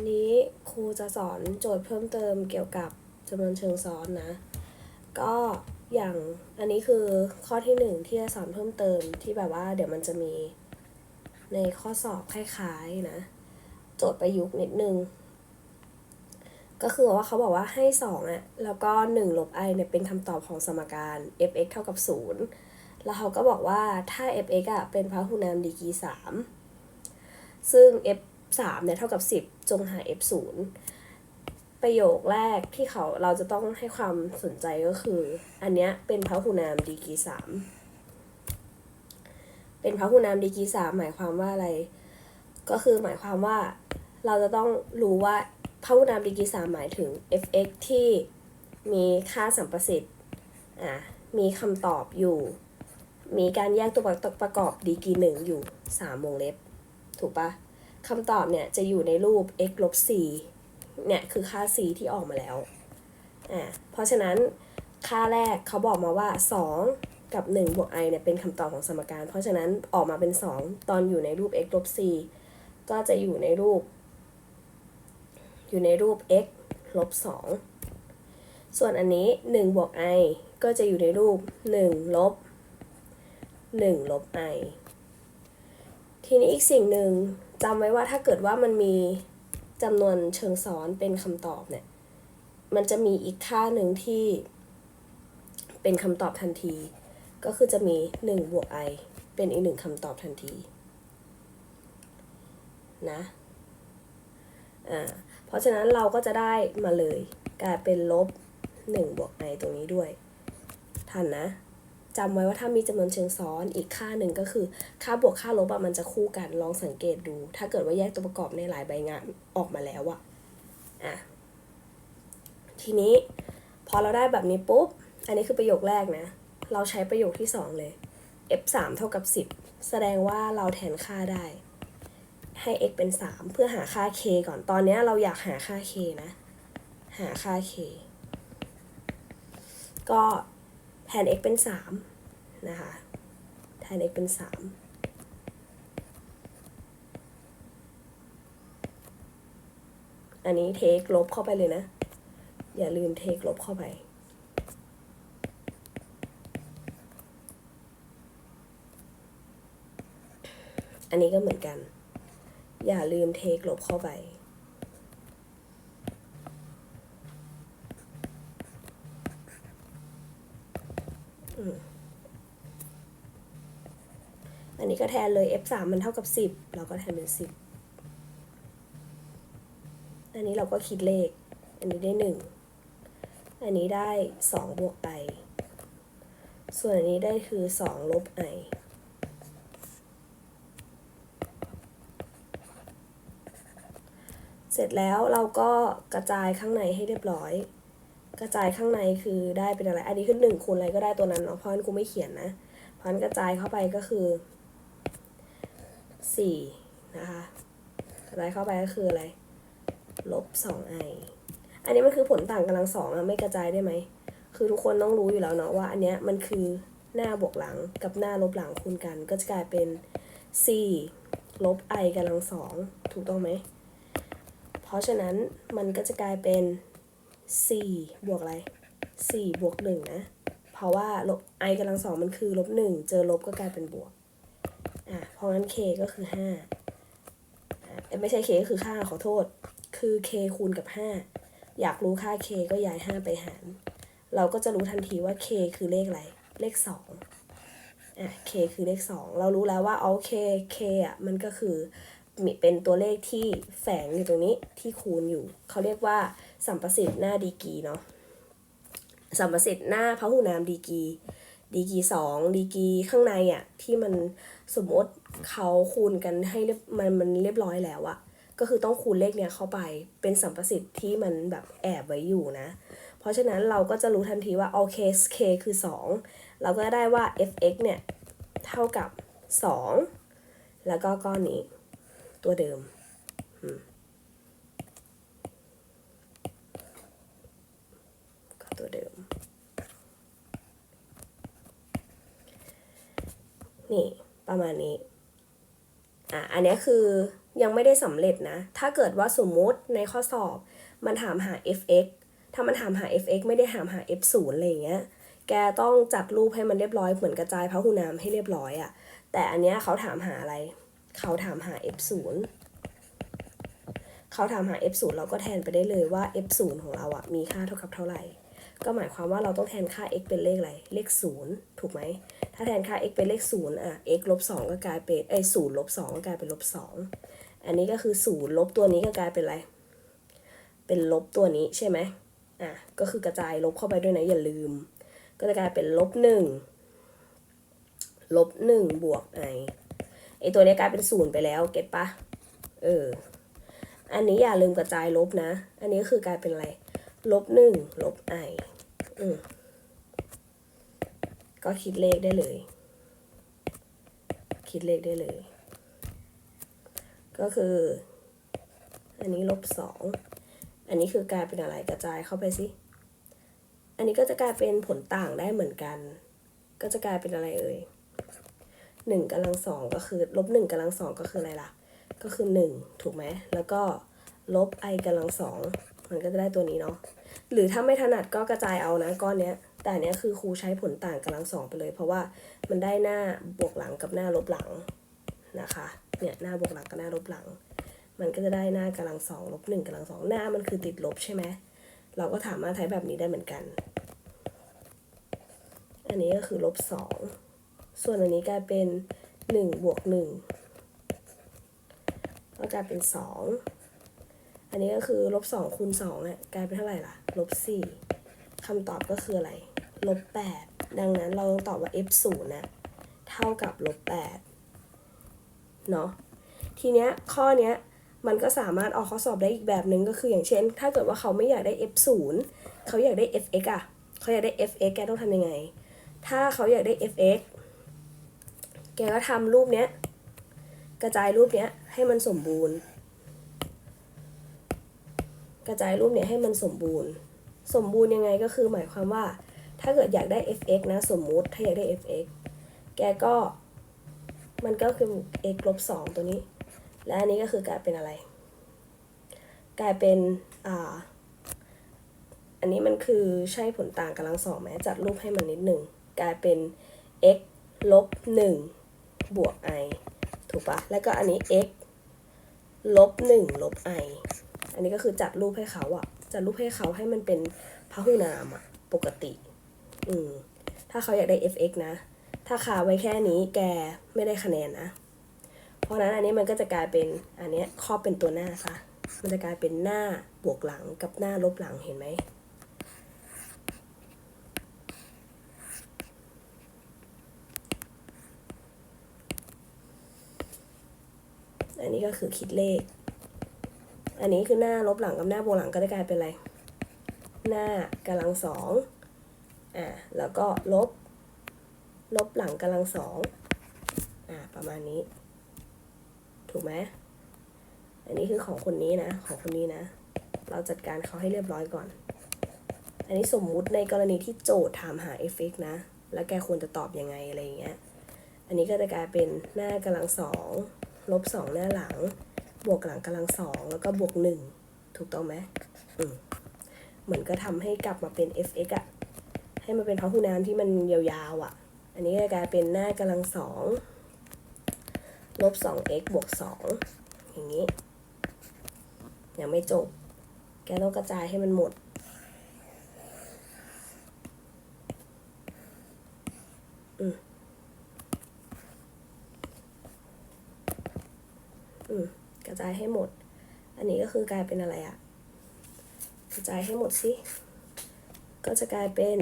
วันนี้ครูจะสอนโจทย์เพิ่มเติมเกี่ยวกับจำนวนเชิงซ้อนนะ ก็อย่างอันนี้คือข้อที่หนึ่งที่จะสอนเพิ่มเติมที่แบบว่าเดี๋ยวมันจะมีในข้อสอบคล้ายๆนะ โจทย์ประยุกต์นิดนึง ก็คือว่าเขาบอกว่าให้2อะแล้วก็1ลบ i เนี่ยเป็นคำตอบของสมการ f(x) เท่ากับ 0 แล้วเขาก็บอกว่าถ้า f(x) อะเป็นพหุนามดีกรี3ซึ่ง f 3เนี่ยเท่ากับ 10 จงหา f 0ประโยคแรกที่เขาเราจะต้องให้ความสนใจก็คือ อันเนี้ยเป็นพหุนามดีกรี3เป็นพหุนามดีกรี3หมายความว่าอะไร ก็คือหมายความว่าเราจะต้องรู้ว่าพหุนามดีกรี3หมายถึง f(x) ที่มีค่าสัมประสิทธิ์อะมีคำตอบอยู่ มีการแยกตัวประกอบดีกรีหนึ่งอยู่3วงเล็บ ถูกปะ คำตอบเนี่ยจะอยู่ในรูป x ลบ4เนี่ยคือค่า c ที่ออกมาแล้วอ่าเพราะฉะนั้นค่าแรกเขาบอกมาว่า 2 กับ 1 บวก i เนี่ยเป็นคำตอบของสมการ เพราะฉะนั้นออกมาเป็น 2 ตอนอยู่ในรูป x ลบ4ก็จะอยู่ในรูป อยู่ในรูป x ลบ2ส่วนอันนี้ 1 บวก i ก็จะอยู่ในรูป 1 ลบ 1 ลบ i ทีนี้อีกสิ่งหนึ่ง จำไว้ว่าถ้าเกิดว่ามันมีจำนวนเชิงซ้อนเป็นคำตอบเนี่ย มันจะมีอีกค่าหนึ่งที่เป็นคำตอบทันที ก็คือจะมี1บวก i เป็นอีกหนึ่งคำตอบทันทีนะอ่าเพราะฉะนั้นเราก็จะได้มาเลยกลายเป็นลบ1บวก i ตรงนี้ด้วย ทันนะ จำไว้ว่าถ้ามีจำนวนเชิงซ้อนอีกค่าหนึ่งก็คือ ค่าบวกค่าลบอะมันจะคู่กันลองสังเกตดู ถ้าเกิดว่าแยกตัวประกอบในหลายใบงานออกมาแล้วอะอะทีนี้พอเราได้แบบนี้ปุ๊บ อันนี้คือประโยคแรกนะ เราใช้ประโยคที่สองเลย f 3เท่ากับ 10 แสดงว่าเราแทนค่าได้ ให้ x เป็น 3 เพื่อหาค่า k ก่อน ตอนนี้เราอยากหาค่า k นะ หาค่า k ก็แทน x เป็น 3 นะคะ แทน x เป็น 3 อันนี้เทคลบเข้าไปเลยนะ อย่าลืมเทคลบเข้าไป อันนี้ก็เหมือนกัน อย่าลืมเทคลบเข้าไปอั นนี้ก็แทนเลย f 3มันเท่ากับ 10 เราก็แทนเป็น 10 อันนี้เราก็คิดเลข อันนี้ได้ 1 อันนี้ได้ 2 บวก i ส่วนอันนี้ได้คือ 2 ลบ i เสร็จแล้วเราก็กระจายข้างในให้เรียบร้อย กระจายข้างในคือได้เป็นอะไร อันนี้คือ1คูณอะไรก็ได้ตัวนั้นเนาะเพราะฉะนั้นกูไม่เขียนนะเพราะฉะนั้นกระจายเข้าไปก็คือ 4นะคะกระจายเข้าไปก็คืออะไร ลบ 2i อันนี้มันคือผลต่างกำลังสองอะไม่กระจายได้ไหม คือทุกคนต้องรู้อยู่แล้วเนาะว่าอันเนี้ยมันคือหน้าบวกหลังกับหน้าลบหลังคูณกัน ก็จะกลายเป็น 4 ลบ i กำลังสองถูกต้องไหม เพราะฉะนั้นมันก็จะกลายเป็น 4 บวกอะไร 4 บวก1นะ เพราะว่าลบ i กำลังสองมันคือลบ1เจอลบก็กลายเป็นบวก อะเพราะงั้น k ก็คือ5อะไม่ใช่ k ก็คือค่าขอโทษ คือ k คูณกับ5อยากรู้ค่า k ก็ย้าย5ไปหาร เราก็จะรู้ทันทีว่า k คือเลขอะไร เลข2อะ k คือเลข2เรารู้แล้วว่าโอเค k อะมันก็คือมีเป็นตัวเลขที่แฝงอยู่ตรงนี้ที่คูณอยู่ เขาเรียกว่าสัมประสิทธิ์หน้าดีกีเนาะสัมประสิทธิ์หน้าพหุนามดีกี ดีกีสองดีกีข้างในอะที่มันสมมติเขาคูณกันให้เรียบมันมันเรียบร้อยแล้วอะก็คือต้องคูณเลขเนี้ยเข้าไปเป็นสัมประสิทธิ์ที่มันแบบแอบไว้อยู่นะ เพราะฉะนั้นเราก็จะรู้ทันทีว่าโอเค k คือ 2 เราก็ได้ว่า f(x) เนี่ยเท่ากับ 2 แล้วก็ก้อนนี้ตัวเดิมอืมก็ตัวเดิม นี่ประมาณนี้อะอันนี้คือยังไม่ได้สำเร็จนะ ถ้าเกิดว่าสมมุติในข้อสอบมันถามหา fx ถ้ามันถามหา fx ไม่ได้ถามหา f 0 อะไรอย่างเงี้ย แกต้องจัดรูปให้มันเรียบร้อยเหมือนกระจายพหุนามให้เรียบร้อยอะ่ะ แต่อันเนี้ยเขาถามหาอะไร เขาถามหา f 0 เขาถามหา f 0 เราก็แทนไปได้เลยว่า f 0 ของเราอะ่ะมีค่าเท่ากับเท่าไหร่ ก็หมายความว่าเราต้องแทนค่า x เป็นเลขอะไร เลข 0 ถูกไหม ถ้าแทนค่า x เป็นเลข0อะ x ลบ2ก็กลายเป็นไอ้ศูนย์ลบ2ก็กลายเป็นลบ2อันนี้ก็คือ0ลบตัวนี้ก็กลายเป็นอะไร เป็นลบตัวนี้ใช่ไหมอะ ก็คือกระจายลบเข้าไปด้วยนะอย่าลืม ก็จะกลายเป็นลบหนึ่งลบหนึ่งบวกไอไอตัวนี้กลายเป็นศูนย์ไปแล้วเก็ตปะเออ อันนี้อย่าลืมกระจายลบนะ อันนี้ก็คือกลายเป็นอะไร ลบหนึ่งลบไออืม ก็คิดเลขได้เลย คิดเลขได้เลย ก็คือ อันนี้ลบสอง อันนี้คือกลายเป็นอะไรกระจายเข้าไปสิ อันนี้ก็จะกลายเป็นผลต่างได้เหมือนกัน ก็จะกลายเป็นอะไรเอ่ยหนึ่งกำลังสองก็คือลบหนึ่งกำลังสองก็คืออะไรล่ะ ก็คือหนึ่งถูกไหม แล้วก็ลบไอกำลังสองมันก็จะได้ตัวนี้เนาะ หรือถ้าไม่ถนัดก็กระจายเอานะก้อนเนี้ย แต่เนี้ยคือครูใช้ผลต่างกำลังสองไปเลย เพราะว่ามันได้หน้าบวกหลังกับหน้าลบหลังนะคะเนี่ยหน้าบวกหลังกับหน้าลบหลัง มันก็จะได้หน้ากำลังสองลบหนึ่งกำลังสองหน้ามันคือติดลบใช่ไหมเราก็ถามมาใช้แบบนี้ได้เหมือนกัน อันนี้ก็คือลบสองส่วนอันนี้กลายเป็นหนึ่งบวกหนึ่งก็กลายเป็นสองอันนี้ก็คือลบสองคูณสองอะกลายเป็นเท่าไหร่ล่ะลบสี่คำตอบก็คืออะไร ลบแปดดังนั้นเราต้องตอบว่า f ศูนย์นะเท่ากับลบแปดเนาะทีเนี้ยข้อเนี้ยมันก็สามารถออกข้อสอบได้อีกแบบหนึ่งก็คืออย่างเช่น ถ้าเกิดว่าเขาไม่อยากได้ f 0เขาอยากได้ fx อะเขาอยากได้ fx แกต้องทำยังไง ถ้าเขาอยากได้ fx แกก็ทำรูปเนี้ยกระจายรูปเนี้ยให้มันสมบูรณ์ กระจายรูปเนี้ยให้มันสมบูรณ์ สมบูรณ์ยังไงก็คือหมายความว่า ถ้าเกิดอยากได้ fx นะสมมุติถ้าอยากได้ fx แกก็มันก็คือ x ลบสองตัวนี้ และอันนี้ก็คือกลายเป็นอะไร กลายเป็นอ่าอันนี้มันคือใช่ผลต่างกำลังสองไหมจัดรูปให้มันนิดหนึ่งกลายเป็น x ลบหนึ่งบวก i ถูกปะแล้วก็อันนี้ x ลบหนึ่งลบ i อันนี้ก็คือจัดรูปให้เขาอะจัดรูปให้เขาให้มันเป็นพหุนามอะปกติ อืม ถ้าเขาอยากได้ fx นะ ถ้าคาไว้แค่นี้แกไม่ได้คะแนนนะ เพราะนั้นอันนี้มันก็จะกลายเป็นอันนี้ครอบเป็นตัวหน้าซะ มันจะกลายเป็นหน้าบวกหลังกับหน้าลบหลังเห็นไหมอันนี้ก็คือคิดเลข อันนี้คือหน้าลบหลังกับหน้าบวกหลังก็จะกลายเป็นอะไร หน้ากำลังสอง อ่าแล้วก็ลบ ลบหลังกำลังสองอ่าประมาณนี้ ถูกไหมอันนี้คือของคนนี้นะ ของคนนี้นะ เราจัดการเขาให้เรียบร้อยก่อน อันนี้สมมุติในกรณีที่โจทย์ถามหา fx นะ แล้วแกควรจะตอบยังไงอะไรอย่างเงี้ย อันนี้ก็จะกลายเป็นหน้ากำลังสองลบสองหน้าหลัง บวกหลังกำลังสองแล้วก็บวกหนึ่งถูกต้องไหมอืมเหมือนก็ทำให้กลับมาเป็น fx อะ ให้มันเป็นพหุนามที่มันยาวๆอะอันนี้ก็จะกลายเป็นหน้ากำลังสองลบสอง x บวกสองอย่างนี้ ยังไม่จบ แกต้องกระจายให้มันหมด อืม อืม กระจายให้หมด อันนี้ก็คือกลายเป็นอะไรอะกระจายให้หมดสิ ก็จะกลายเป็น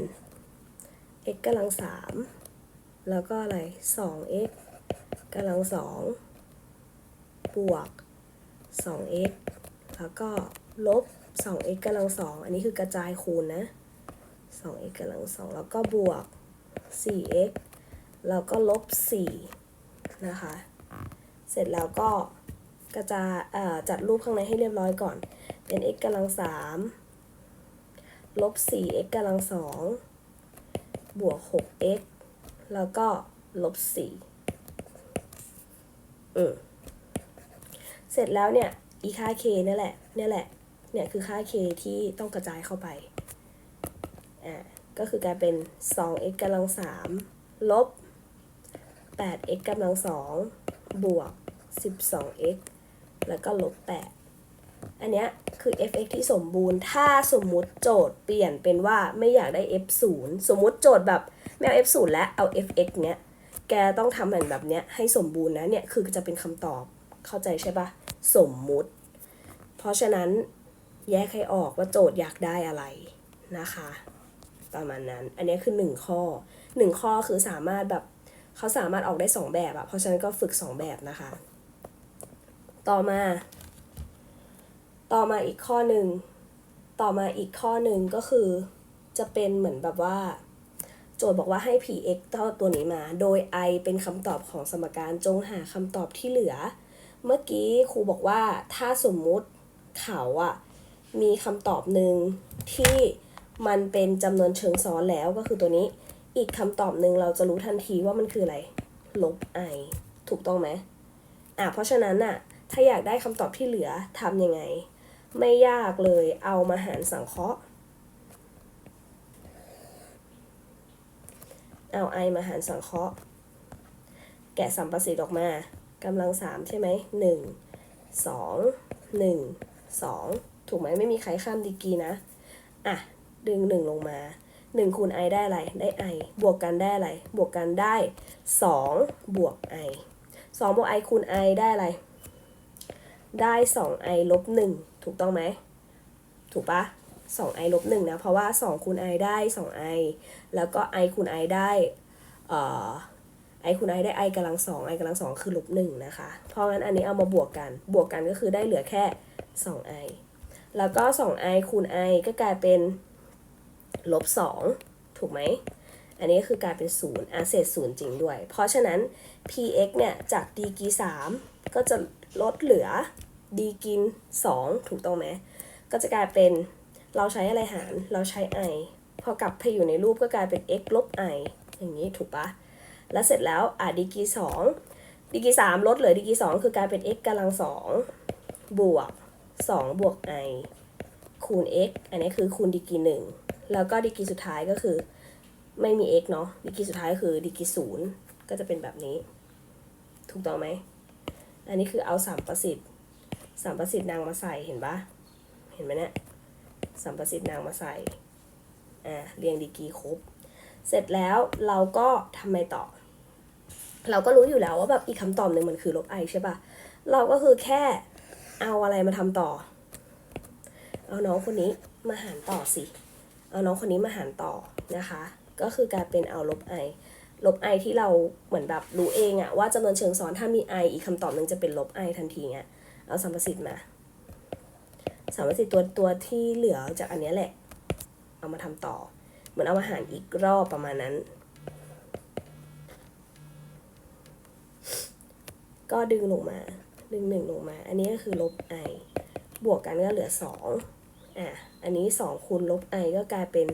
x กำลังสามแล้วก็อะไรสอง x กำลังสองบวกสอง x แล้วก็ลบ 2x กำลังสองอันนี้คือกระจายคูณนะ 2x กำลังสองแล้วก็บวก 4x แล้วก็ลบ4นะคะ เสร็จแล้วก็กระจายจัดรูปข้างในให้เรียบร้อยก่อน เป็น x กำลังสามลบ 4x กำลังสอง บวก 6x แล้วก็ลบ4อืมเสร็จแล้วเนี่ย อีค่า k เนี่ยแหละเนี่ยแหละ เนี่ยคือค่า k ที่ต้องกระจายเข้าไป อ่า ก็คือกลายเป็น 2x กำลัง 3 ลบ 8x กำลัง 2 บวก 12x แล้วก็ลบ 8 อันเนี้ยคือ fx ที่สมบูรณ์ ถ้าสมมุติโจทย์เปลี่ยนเป็นว่าไม่อยากได้ f 0สมมุติโจทย์แบบไม่เอา f 0แล้วเอา fx เนี้ย แกต้องทำแบบแบบเนี้ยให้สมบูรณ์นะ เนี่ยคือจะเป็นคำตอบ เข้าใจใช่ปะสมมุติ เพราะฉะนั้นแยกให้ออกว่าโจทย์อยากได้อะไรนะคะ ประมาณนั้น อันนี้คือหนึ่งข้อหนึ่งข้อคือสามารถแบบเขาสามารถออกได้สองแบบอะเพราะฉะนั้นก็ฝึกสองแบบนะคะ ต่อมา ต่อมาอีกข้อหนึ่ง ต่อมาอีกข้อหนึ่งก็คือ จะเป็นเหมือนแบบว่า โจทย์บอกว่าให้ px เท่าตัวนี้มา โดย i เป็นคำตอบของสมการจงหาคำตอบที่เหลือ เมื่อกี้ครูบอกว่าถ้าสมมุติเขาอะมีคำตอบหนึ่งที่มันเป็นจำนวนเชิงซ้อนแล้วก็คือตัวนี้ อีกคำตอบหนึ่งเราจะรู้ทันทีว่ามันคืออะไร ลบ i ถูกต้องไหมอะเพราะฉะนั้นอะถ้าอยากได้คำตอบที่เหลือทำยังไง ไม่ยากเลยเอามาหารสังเคราะห์ เอา i มาหารสังเคราะห์ แกะสัมประสิทธิ์ออกมากำลังสามใช่ไหมหนึ่งสองหนึ่งสองถูกไหมไม่มีใครข้ามดีกรีนะ อะ ดึงหนึ่งลงมาหนึ่งคูณ i ได้อะไร ได้ i บวกกันได้อะไร บวกกันได้สองบวก i สองบวก i คูณ i ได้อะไร ได้สอง i ลบหนึ่ง ถูกต้องไหม ถูกปะสอง i ลบหนึ่งนะ เพราะว่าสองคูณ i ได้สอง i แล้วก็ i คูณ i ได้เอ่อ i คูณ i ได้ i กำลังสอง i กำลังสองคือลบหนึ่งนะคะ เพราะงั้นอันนี้เอามาบวกกัน บวกกันก็คือได้เหลือแค่สอง i แล้วก็สอง i คูณ i ก็กลายเป็นลบสองถูกไหม อันนี้ก็คือกลายเป็นศูนย์อาเศษศูนย์จริงด้วย เพราะฉะนั้น px เนี่ย จากดีกรีสามก็จะลดเหลือ ดีกรีสองถูกต้องไหมก็จะกลายเป็นเราใช้อะไรหาร เราใช้ i พอกลับไปอยู่ในรูปก็กลายเป็น x ลบ i อย่างนี้ถูกปะแล้วเสร็จแล้วอะดีกีสองดีกีสามลดเหลือดีกีสองคือกลายเป็น x กำลังสองบวกสองบวก i คูณ x อันนี้คือคูณดีกีหนึ่งแล้วก็ดีกีสุดท้ายก็คือไม่มี x เนาะดีกีสุดท้ายก็คือดีกีศูนย์ก็จะเป็นแบบนี้ ถูกต้องไหม อันนี้คือเอาสามประสิทธิ์ สามประสิทธิ์นางมาใส่เห็นปะเห็นไหมเนี่ยสามประสิทธิ์นางมาใส่อ่าเรียงดีกีครบ เสร็จแล้วเราก็ทำไมต่อ เราก็รู้อยู่แล้วว่าแบบอีกคำตอบหนึ่งมันคือลบ i ใช่ปะเราก็คือแค่เอาอะไรมาทำต่อ เอาน้องคนนี้มาหารต่อสิ เอาน้องคนนี้มาหารต่อนะคะ ก็คือกลายเป็นเอาลบ i ลบ i ที่เราเหมือนแบบรู้เองอะว่าจำนวนเชิงซ้อนถ้ามี i อีกคำตอบหนึ่งจะเป็นลบ i ทันทีเงี้ย เอาสัมประสิทธิ์มาสัมประสิทธิ์ตัวตัวที่เหลือจากอันนี้แหละ เอามาทำต่อ เหมือนเอาอาหารอีกรอบประมาณนั้น ก็ดึงลงมา ดึงหนึ่งลงมา อันนี้ก็คือลบ i บวกกันก็เหลือสองอะ อันนี้สองคูณลบ i ก็กลายเป็น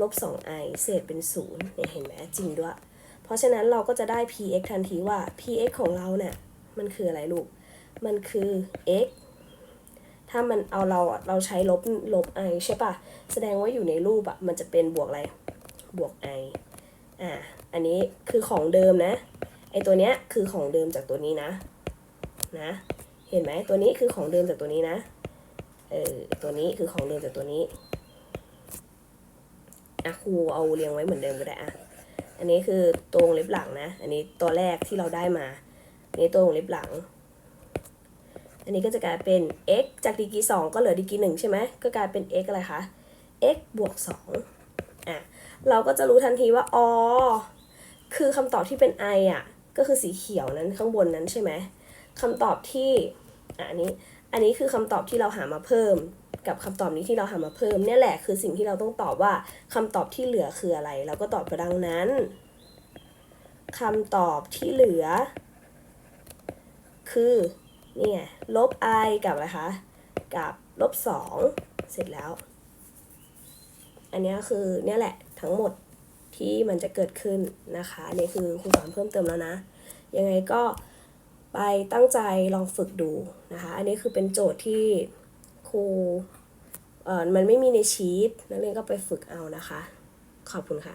ลบสอง i เศษเป็นศูนย์เนี่ยเห็นไหมจริงด้วย เพราะฉะนั้นเราก็จะได้ px ทันทีว่า px ของเราเนี่ยมันคืออะไรลูก มันคือ x ถ้ามันเอาเราเราใช้ลบลบ i ใช่ปะแสดงว่าอยู่ในรูปอะมันจะเป็นบวกอะไร บวก i อ่าอันนี้คือของเดิมนะ ไอตัวเนี้ยคือของเดิมจากตัวนี้นะ นะ เห็นไหมตัวนี้คือของเดิมจากตัวนี้นะ เออ ตัวนี้คือของเดิมจากตัวนี้อะครูเอาเรียงไว้เหมือนเดิมก็ได้อะอันนี้คือตรงเล็บหลังนะ อันนี้ตัวแรกที่เราได้มา อันนี้ตัววงเล็บหลัง อันนี้ก็จะกลายเป็น x จากดีกรีสองก็เหลือดีกรีหนึ่งใช่ไหมก็กลายเป็น x อะไรคะ x บวกสองอะเราก็จะรู้ทันทีว่าอ๋อคือคำตอบที่เป็น i อะก็คือสีเขียวนั้นข้างบนนั้นใช่ไหมคำตอบที่อันนี้อันนี้คือคำตอบที่เราหามาเพิ่ม กับคำตอบนี้ที่เราหามาเพิ่มเนี่ยแหละคือสิ่งที่เราต้องตอบว่าคำตอบที่เหลือคืออะไร เราก็ตอบไปดังนั้นคำตอบที่เหลือ คือ นี่ไงลบ i กับอะไรคะกับลบสองเสร็จแล้ว อันนี้คือเนี่ยแหละทั้งหมดที่มันจะเกิดขึ้นนะคะอันนี่คือครูสอนเพิ่มเติมแล้วนะ ยังไงก็ไปตั้งใจลองฝึกดูนะคะ อันนี้คือเป็นโจทย์ที่ครูเออมันไม่มีในชีตนักเรียนก็ไปฝึกเอานะคะ ขอบคุณค่ะ